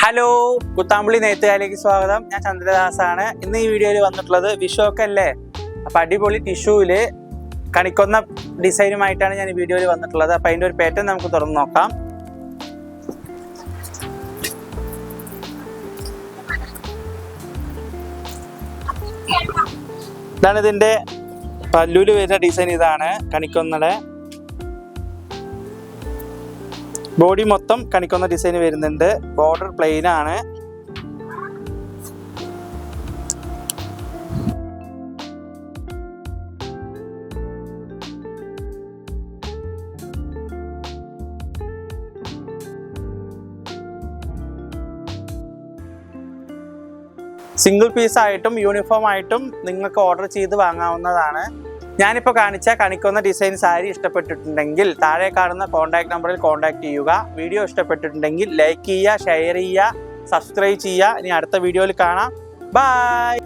Hello Kuthampully നെയ്ത്തുകാരിലേക്ക് സ്വാഗതം. ഞാൻ ചന്ദ്രദാസാണ്. ഇന്ന് ഈ വീഡിയോയിൽ വന്നിട്ടുള്ളത് വിഷു ഒക്കെ അല്ലേ? അപ്പം അടിപൊളി ടിഷ്യൂവിൽ കണിക്കൊന്ന ഡിസൈനുമായിട്ടാണ് ഞാൻ ഈ വീഡിയോയിൽ വന്നിട്ടുള്ളത്. അപ്പം അതിന്റെ ഒരു പാറ്റേൺ നമുക്ക് തുറന്ന് നോക്കാം. ഇതാണ് ഇതിന്റെ പല്ലൂൽ വരുന്ന ഡിസൈൻ ഇതാണ് കണിക്കൊന്നയുടെ. ബോഡി മൊത്തം കണിക്കുന്ന ഡിസൈൻ വരുന്നുണ്ട്. ബോർഡർ പ്ലെയിൻ ആണ്. സിംഗിൾ പീസ് ആയിട്ടും യൂണിഫോം ആയിട്ടും നിങ്ങൾക്ക് ഓർഡർ ചെയ്ത് വാങ്ങാവുന്നതാണ്. ഞാനിപ്പോൾ കാണിച്ച കണിക്കുന്ന ഡിസൈൻ സാരി ഇഷ്ടപ്പെട്ടിട്ടുണ്ടെങ്കിൽ താഴെ കാണുന്ന കോൺടാക്ട് നമ്പറിൽ കോൺടാക്ട് ചെയ്യുക. വീഡിയോ ഇഷ്ടപ്പെട്ടിട്ടുണ്ടെങ്കിൽ ലൈക്ക് ചെയ്യുക ഷെയർ ചെയ്യുക സബ്സ്ക്രൈബ് ചെയ്യുക. ഇനി അടുത്ത വീഡിയോയിൽ കാണാം. ബൈ